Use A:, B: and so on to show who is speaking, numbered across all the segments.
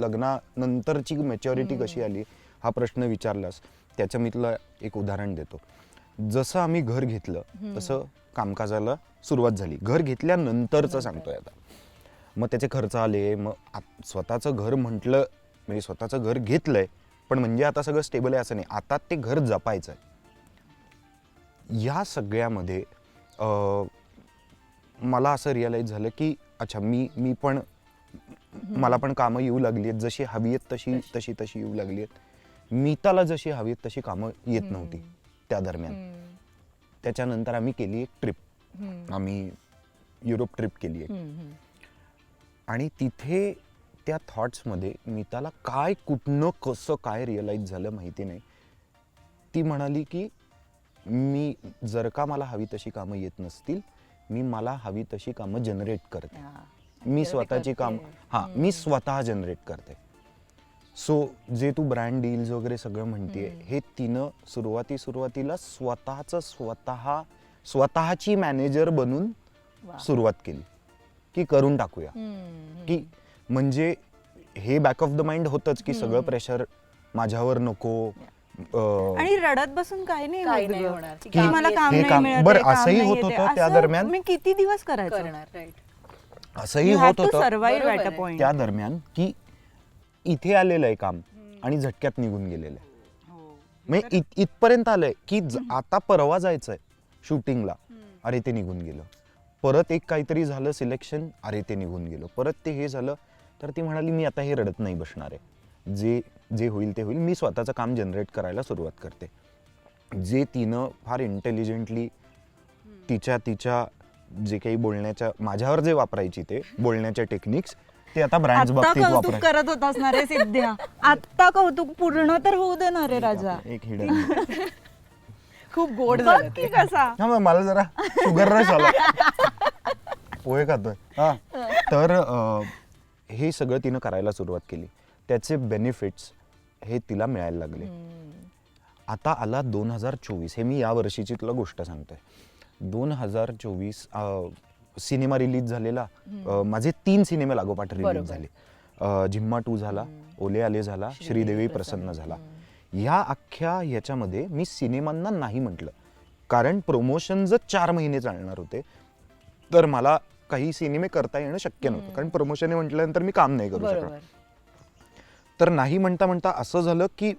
A: लग्नानंतरची maturity कशी आली हा प्रश्न विचारलास. त्याचं मी तुला एक उदाहरण देतो. जसं आम्ही घर घेतलं तसं कामकाजाला सुरुवात झाली. घर घेतल्यानंतरचं सांगतोय आता. मग त्याचे खर्च आले मग स्वतःचं घर म्हटलं म्हणजे स्वतःचं घर घेतलंय पण म्हणजे आता सगळं स्टेबल आहे असं नाही. आता ते घर जपायचं आहे. या सगळ्यामध्ये मला असं रिअलाईज झालं की अच्छा मी मी पण मला पण कामं येऊ लागली आहेत जशी हवी आहेत तशी तशी. तशी येऊ लागली आहेत मीताला जशी हवी आहेत तशी कामं येत नव्हती त्या दरम्यान. त्याच्यानंतर आम्ही केली एक ट्रिप. आम्ही युरोप ट्रिप केली आहे आणि तिथे त्या थॉट्समध्ये मीताला काय कुठनं कसं काय रिअलाईज झालं माहिती नाही. ती म्हणाली की मी जर का मला हवी तशी कामं येत नसतील मी मला हवी तशी कामं जनरेट करते. मी स्वतःची काम हां मी स्वतः जनरेट करते. सो जे तू ब्रँड डील्स वगैरे सगळं म्हणतेय हे तिनं सुरुवाती सुरुवातीला स्वतःचं स्वतः स्वतःची मॅनेजर बनून सुरुवात केली की करून टाकूया. की म्हणजे हे बॅक ऑफ द माइंड होतच की सगळं प्रेशर माझ्यावर नको
B: आणि रडत बसून काही नाही मला काम
A: बरं, असंही होत. होतं त्या दरम्यान.
B: मी किती दिवस करायचं?
A: असंही
B: You have
A: होत
B: to
A: होतं.
B: survive
C: बरोबर
B: at a
C: आहे.
B: point.
A: त्या दरम्यान की इथे आलेलं आहे काम आणि झटक्यात निघून गेलेलं आहे. म्हणजे इत- इथपर्यंत आलंय की ज- आता परवा जायचंय शूटिंगला. अरे ते निघून गेलं. परत एक काहीतरी झालं सिलेक्शन अरे ते निघून गेलं. परत ते हे झालं तर ती म्हणाली मी आता हे रडत नाही बसणार आहे. जे जे होईल ते होईल. मी स्वतःचं काम जनरेट करायला सुरुवात करते. जे तिनं फार इंटेलिजंटली तिच्या तिच्या जे काही बोलण्याच्या माझ्यावर जे वापरायची ते बोलण्याच्या टेक्निक्स ते आता बाबतीत
B: कौतुक करत होतास ना रे सिद्ध्या आता कौतुक पूर्ण तर होऊ दे ना रे राजा.
A: एक हिडन.
C: खूप गोड
B: बघ
C: झालं
B: की. कसा.
A: हा मग मला जरा शुगर रश आला. पोहे खातोय. हा. तर अं, हे सगळं तिनं करायला सुरुवात केली. त्याचे बेनिफिट्स हे तिला मिळायला लागले. आता आला दोन हजार चोवीस. हे मी या वर्षीची तुला गोष्ट सांगतोय. दोन हजार चोवीस सिनेमा रिलीज झालेला अं, माझे तीन सिनेमे लागोपाठ रिलीज
C: बरोबर.
A: झाले. अं, झिम्मा टू झाला ओले आले झाला श्रीदेवी प्रसन्न. झाला. ह्या अख्ख्या ह्याच्यामध्ये मी सिनेमांना नाही म्हटलं. कारण प्रमोशनच चार महिने चालणार होते तर मला काही सिनेमे करता येणं शक्य नव्हतं. कारण प्रमोशन म्हटल्यानंतर मी काम नाही करू शकणार.
C: बरोबर
A: तर नाही म्हणता म्हणता असं झालं की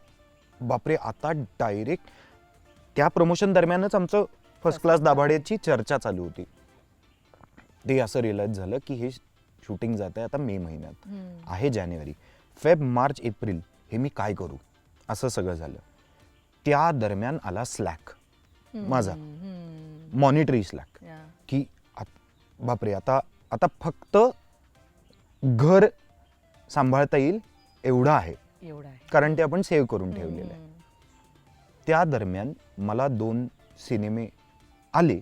A: बापरे आता डायरेक्ट त्या प्रमोशन दरम्यानच आमचं फर्स्ट क्लास दाभाड्याची चर्चा चालू होती. ते असं रिअलाईज झालं की हे शूटिंग जात आहे आता मे महिन्यात. आहे जानेवारी. फेब मार्च एप्रिल हे मी काय करू? असं सगळं झालं. त्या दरम्यान आला स्लॅक माझा. Monetary slack. की बापरे आता आता फक्त घर सांभाळता येईल एवढं आहे. कारण ते आपण सेव्ह करून ठेवलेलं आहे. त्या दरम्यान मला दोन सिनेमे आले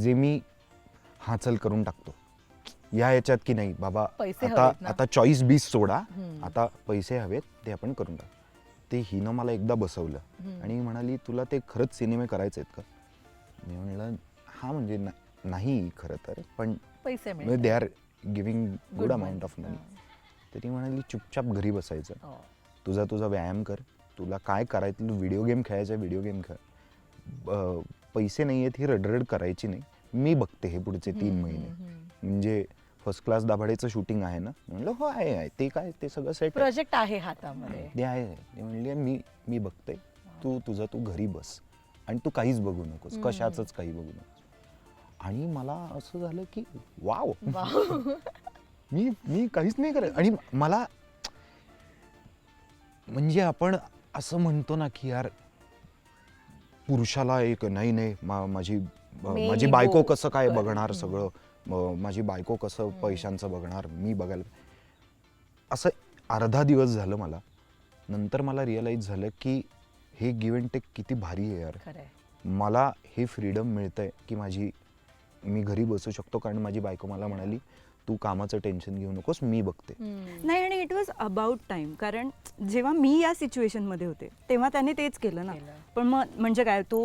A: जे मी हाचल करून टाकतो या याच्यात की नाही बाबा
C: पैसे
A: आता
C: हवेत ना.
A: आता चॉईस बीस सोडा. आता पैसे हवेत ते आपण करून टाक ते हिनं मला एकदा बसवलं. आणि म्हणाली तुला ते खरंच सिनेमे करायचे आहेत का मी म्हणलं हा म्हणजे ना- नाही खरं तर पण
C: पैसे
A: दे. Are giving good
C: Good
A: amount. Of money. तर ती म्हणाली चुपचाप घरी बसायचं
C: हो.
A: तुझा तुझा व्यायाम कर तुला काय करायचं व्हिडिओ गेम खेळायचा व्हिडिओ गेम खेळ ब- पैसे नाही आहेत ही रडरड करायची नाही. मी बघते हे पुढचे तीन महिने. म्हणजे फर्स्ट क्लास दाभाडेचं शूटिंग आहे ना? म्हणलं हो आहे आहे. ते काय ते सगळं सेट
C: प्रोजेक्ट आहे हातामध्ये.
A: ते आहे ते म्हणले मी मी बघते. तू तुझं तू घरी बस. आणि तू काहीच बघू नकोस. कशाचंच काही बघू नकोस. आणि मला असं झालं की वाव.
C: वाव.
A: मी मी काहीच नाही करत. आणि मला म्हणजे आपण असं म्हणतो ना की यार पुरुषाला एक नाही नाही मा- माझी माझी. बायको कसं काय. बघणार. सगळं म- माझी बायको कसं पैशांचं बघणार मी बघायला असं अर्धा दिवस झालं मला नंतर मला रिअलाईज झालं की हे गिव्ह अँड टेक किती भारी आहे यार
C: खरंय
A: मला हे फ्रीडम मिळतंय की माझी मी घरी बसू शकतो कारण माझी बायको मला म्हणाली तू कामाचं टेन्शन घेऊ नकोस मी बघते.
B: नाही आणि इट वॉज अबाउट टाइम कारण जेव्हा मी या सिच्युएशनमध्ये होते तेव्हा त्याने तेच केलं ना. पण मग म्हणजे काय तो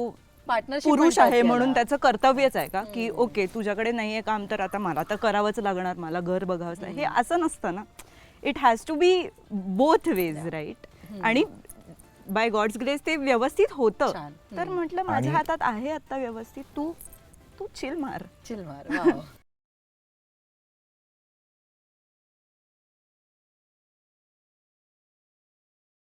B: पुरुष आहे म्हणून. त्याचं कर्तव्यच आहे का? की ओके तुझ्याकडे नाहीये काम तर आता मला तर करावंच लागणार मला घर बघावंच लागणार. हे असं नसतं ना. It has to be both ways right आणि बाय गॉड्स ग्रेस ते व्यवस्थित होतं. तर म्हटलं माझ्या हातात आहे आता व्यवस्थित. तू तू चिल मार.
C: चिल मार. वाव.